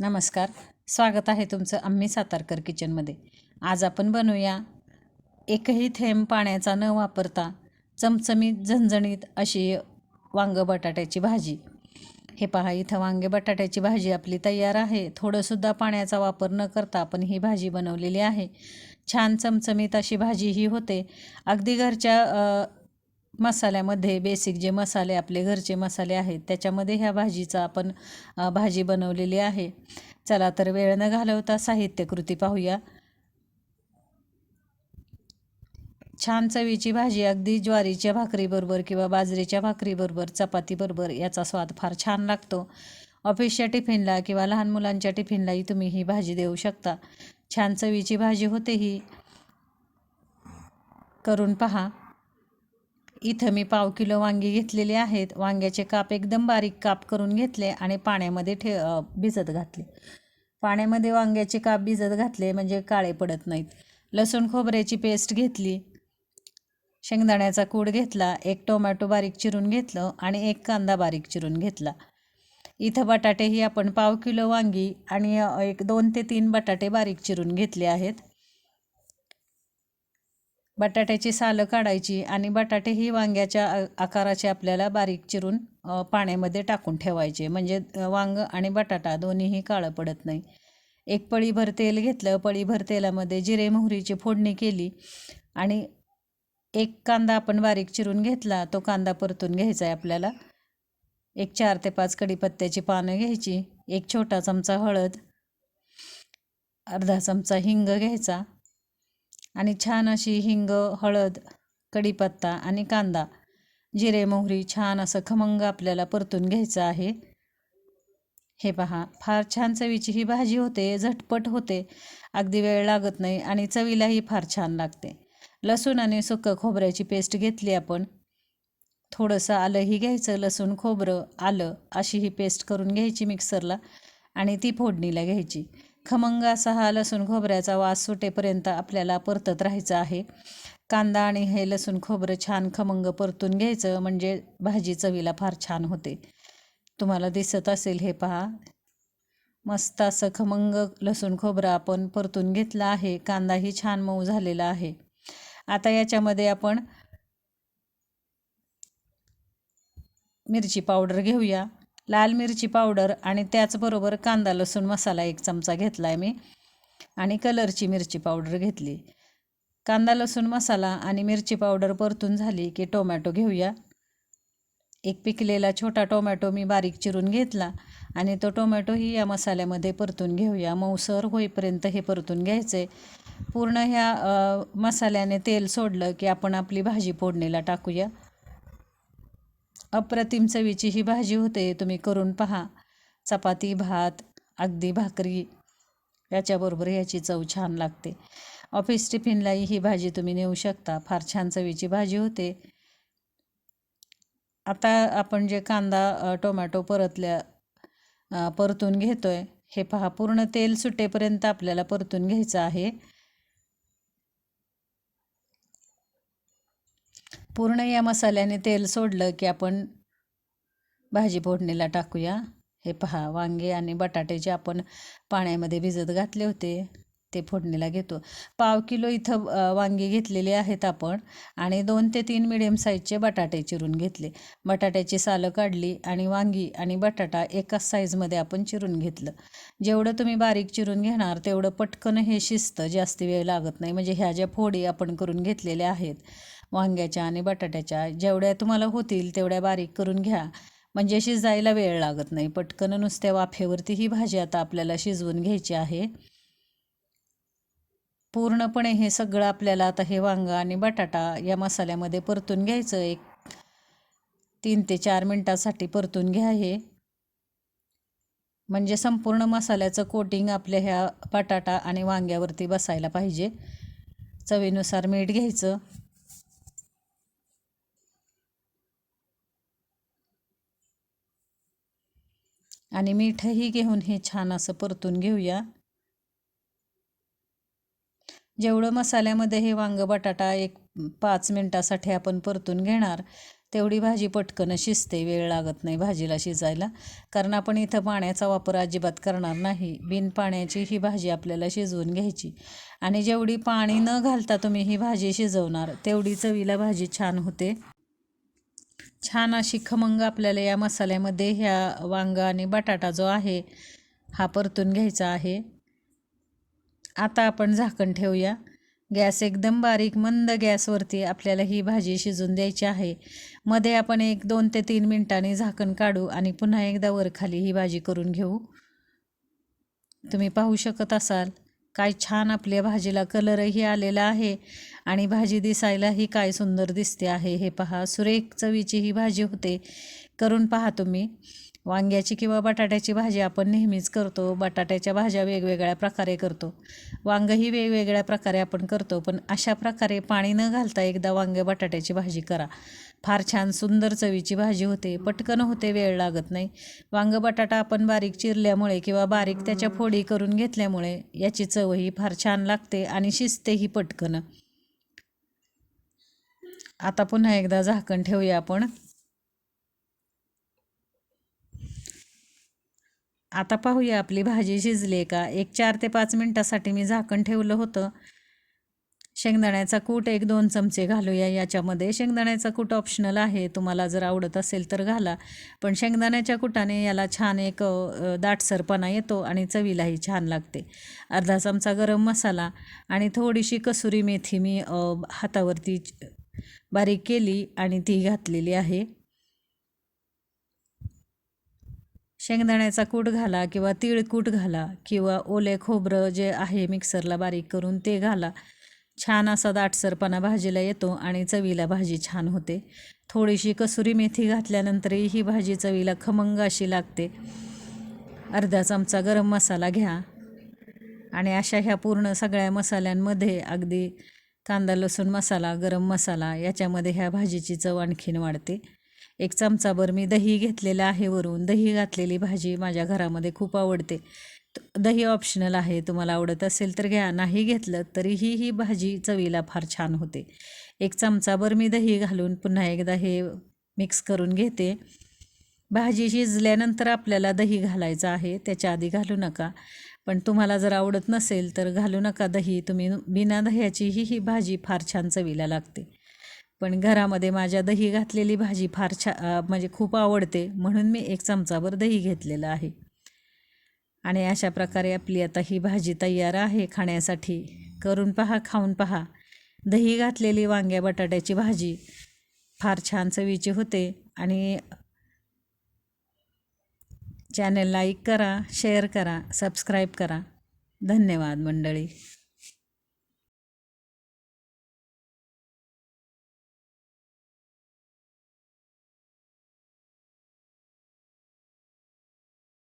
नमस्कार. स्वागत आहे तुमचं आम्ही सातारकर किचनमध्ये. आज आपण बनवूया एकही थेंब पाण्याचा न वापरता चमचमीत झणझणीत अशी वांग बटाट्याची भाजी. हे पहा इथं वांगे बटाट्याची भाजी आपली तयार आहे. थोडंसुद्धा पाण्याचा वापर न करता आपण ही भाजी बनवलेली आहे. छान चमचमीत अशी भाजी ही होते. अगदी घरच्या मसाल्यामध्ये बेसिक जे मसाले आपले घरचे मसाले आहेत त्याच्यामध्ये ह्या भाजीचा आपण भाजी बनवलेली आहे. चला तर वेळ न घालवता साहित्यकृती पाहूया. छान चवीची भाजी अगदी ज्वारीच्या भाकरीबरोबर किंवा बाजरीच्या भाकरीबरोबर चपातीबरोबर याचा स्वाद फार छान लागतो. ऑफिसच्या टिफिनला किंवा लहान मुलांच्या टिफिनलाही तुम्ही ही भाजी देऊ शकता. छान चवीची भाजी होते ही. करून पहा. इथं मी पाव किलो वांगी घेतलेली आहेत. वांग्याचे काप एकदम बारीक काप करून घेतले आणि पाण्यामध्ये ठे भिजत घातले. पाण्यामध्ये वांग्याचे काप भिजत घातले म्हणजे काळे पडत नाहीत. लसूण खोबऱ्याची पेस्ट घेतली. शेंगदाण्याचा कूड घेतला. एक टोमॅटो बारीक चिरून घेतलं आणि एक कांदा बारीक चिरून घेतला. इथं बटाटेही आपण पाव किलो वांगी आणि एक दोन ते तीन बटाटे बारीक चिरून घेतले आहेत. बटाट्याची सालं काढायची आणि बटाटे ही वांग्याच्या आकाराचे आपल्याला बारीक चिरून पाण्यामध्ये टाकून ठेवायचे. म्हणजे वांग आणि बटाटा दोन्हीही काळं पडत नाही. एक पळीभर तेल घेतलं पळीभर तेलामध्ये जिरे मोहरीची फोडणी केली आणि एक कांदा आपण बारीक चिरून घेतला तो कांदा परतून घ्यायचा आहे आपल्याला. एक चार ते पाच कढीपत्त्याची पानं घ्यायची एक छोटा चमचा हळद अर्धा चमचा हिंग घ्यायचा आणि छान अशी हिंग हळद कढीपत्ता आणि कांदा जिरे मोहरी छान असं खमंग आपल्याला परतून घ्यायचं आहे. हे पहा फार छान चवीची ही भाजी होते झटपट होते अगदी वेळ लागत नाही आणि चवीलाही फार छान लागते. लसूण आणि सुकं खोबऱ्याची पेस्ट घेतली आपण. थोडंसं आलंही घ्यायचं लसूण खोबरं आलं अशी ही पेस्ट करून घ्यायची मिक्सरला आणि ती फोडणीला घ्यायची. खमंग असा हा लसूण खोबऱ्याचा वास सुटेपर्यंत आपल्याला परतत राहायचं आहे. कांदा आणि हे लसूण खोबरं छान खमंग परतून घ्यायचं म्हणजे भाजी चवीला फार छान होते. तुम्हाला दिसत असेल हे पहा. मस्त असं खमंग लसूण खोबरं आपण परतून घेतलं आहे. कांदाही छान मऊ झालेला आहे. आता याच्यामध्ये आपण मिरची पावडर घेऊया. लाल मिरची पावडर आणि त्याचबरोबर कांदा लसूण मसाला एक चमचा घेतला आहे मी आणि कलरची मिरची पावडर घेतली. कांदा लसूण मसाला आणि मिरची पावडर परतून झाली की टोमॅटो घेऊया. एक पिकलेला छोटा टोमॅटो मी बारीक चिरून घेतला आणि तो टोमॅटोही या मसाल्यामध्ये परतून घेऊया. मऊसर होईपर्यंत हे परतून घ्यायचे. पूर्ण ह्या मसाल्याने तेल सोडलं की आपण आपली भाजी फोडणीला टाकूया. अप्रतिम चवीची ही भाजी होते तुम्ही करून पहा. चपाती भात अगदी भाकरी याच्याबरोबर याची चव छान लागते. ऑफिस टिफिनलाही ही भाजी तुम्ही नेऊ शकता. फार छान चवीची भाजी होते. आता आपण जे कांदा टोमॅटो परतल्या परतून घेतो आहे हे पहा पूर्ण तेल सुटेपर्यंत आपल्याला परतून घ्यायचं आहे. पूर्ण या मसाल्याने तेल सोडलं की आपण भाजी फोडणीला टाकूया. हे पहा वांगे आणि बटाटे जे आपण पाण्यामध्ये भिजत घातले होते ते फोडणीला घेतो. पाव किलो इथं वांगी घेतलेली आहेत आपण आणि दोन ते तीन मिडियम साईजचे बटाटे चिरून घेतले. बटाट्याची सालं काढली आणि वांगी आणि बटाटा एकाच साईजमध्ये आपण चिरून घेतलं. जेवढं तुम्ही बारीक चिरून घेणार तेवढं पटकन हे शिजतं. जास्त वेळ लागत नाही. म्हणजे ह्या ज्या फोडी आपण करून घेतलेल्या आहेत वांग्याच्या आणि बटाट्याच्या जेवढ्या तुम्हाला होतील तेवढ्या बारीक करून घ्या. म्हणजे शिजायला वेळ लागत नाही. पटकन नुसत्या वाफेवरती ही भाजी आता आपल्याला शिजवून घ्यायची आहे. पूर्णपणे हे सगळं आपल्याला आता हे वांग आणि बटाटा या मसाल्यामध्ये परतून घ्यायचं. एक तीन ते चार मिनटासाठी परतून घ्या हे. म्हणजे संपूर्ण मसाल्याचं कोटिंग आपल्या ह्या बटाटा आणि वांग्यावरती बसायला पाहिजे. चवीनुसार मीठ घ्यायचं. आणि मीठही घेऊन हे छान असं परतून घेऊया. जेवढं मसाल्यामध्ये हे वांग बटाटा एक पाच मिनटासाठी आपण परतून घेणार तेवढी भाजी पटकन शिजते वेळ लागत नाही भाजीला शिजायला. कारण आपण इथं पाण्याचा वापर अजिबात करणार नाही. बिन पाण्याची ही भाजी आपल्याला शिजवून घ्यायची. आणि जेवढी पाणी न घालता तुम्ही ही भाजी शिजवणार तेवढी चवीला भाजी छान होते. छान अशी खमंग आपल्याला या मसाल्यामध्ये ह्या वांगा आणि बटाटा जो आहे हा परतून घ्यायचा आहे. आता आपण झाकण ठेवूया. गॅस एकदम बारीक मंद गॅसवरती आपल्याला ही भाजी शिजून द्यायची आहे. मध्ये आपण एक दोन ते तीन मिनटांनी झाकण काढू आणि पुन्हा एकदा वरखाली ही भाजी करून घेऊ. तुम्ही पाहू शकत असाल काय छान आपल्या भाजीला कलरही आलेला आहे. आणि भाजी दिसायलाही काय सुंदर दिसते आहे हे पहा. सुरेख चवीची ही भाजी होते. करून पहा तुम्ही. वांग्याची किंवा बटाट्याची भाजी आपण नेहमीच करतो. बटाट्याच्या भाज्या वेगवेगळ्या प्रकारे करतो. वांगंही वेगवेगळ्या प्रकारे आपण करतो पण अशा प्रकारे पाणी न घालता एकदा वांगे बटाट्याची भाजी करा. फार छान सुंदर चवीची भाजी होते. पटकन होते वेळ लागत नाही. वांगं बटाटा आपण बारीक चिरल्यामुळे किंवा बारीक त्याच्या फोडी करून घेतल्यामुळे याची चवही फार छान लागते आणि शिजतेही पटकन. आता पुन्हा एकदा झाकण ठेवूया आपण. आता पाहूया आपली भाजी शिजली का? एक चार ते पाच मिनटासाठी मी झाकण ठेवलं होतं. शेंगदाण्याचा कूट एक दोन चमचे घालूया. याच्यामध्ये शेंगदाण्याचा कूट ऑप्शनल आहे. तुम्हाला जर आवडत असेल तर घाला. पण शेंगदाण्याच्या कुटाने याला छान एक दाटसरपणा येतो आणि चवीलाही छान लागते. अर्धा चमचा गरम मसाला आणि थोडीशी कसुरी मेथी मी हातावरती बारीक केली आणि ती घातलेली आहे. शेंगदाण्याचा कूट घाला किंवा तीळ कूट घाला किंवा ओले खोबरं जे आहे मिक्सरला बारीक करून ते घाला. छान असा दाटसरपणा भाजीला येतो आणि चवीला भाजी छान होते. थोडीशी कसुरी मेथी घातल्यानंतरही ही भाजी चवीला खमंग अशी लागते. अर्धा चमचा गरम मसाला घ्या. आणि अशा ह्या पूर्ण सगळ्या मसाल्यांमध्ये अगदी कांदा लसूण मसाला गरम मसाला याच्यामध्ये ह्या भाजीची चव आणखीन वाढते. एक चमचाभर मी दही घेतलेलं आहे वरून. दही घातलेली भाजी माझ्या घरामध्ये खूप आवडते. दही ऑप्शनल आहे. तुम्हाला आवडत असेल तर घ्या. नाही घेतलं तरीही ही भाजी चवीला फार छान होते. एक चमचाभर मी दही घालून पुन्हा एकदा हे मिक्स करून घेते. भाजी शिजल्यानंतर आपल्याला दही घालायचं आहे त्याच्या आधी घालू नका. पण तुम्हाला जर आवडत नसेल तर घालू नका दही तुम्ही बिना दह्याचीही ही भाजी फार छान चवीला लागते. पण घरामध्ये माझ्या दही घातलेली भाजी फार छा म्हणजे खूप आवडते म्हणून मी एक चमचाभर दही घेतलेलं आहे. आणि अशा प्रकारे आपली आता ही भाजी तयार आहे खाण्यासाठी. करून पहा खाऊन पहा. दही घातलेली वांग्या बटाट्याची भाजी फार छान चवीची होते आणि चॅनल लाईक करा शेअर करा सबस्क्राईब करा. धन्यवाद मंडळी.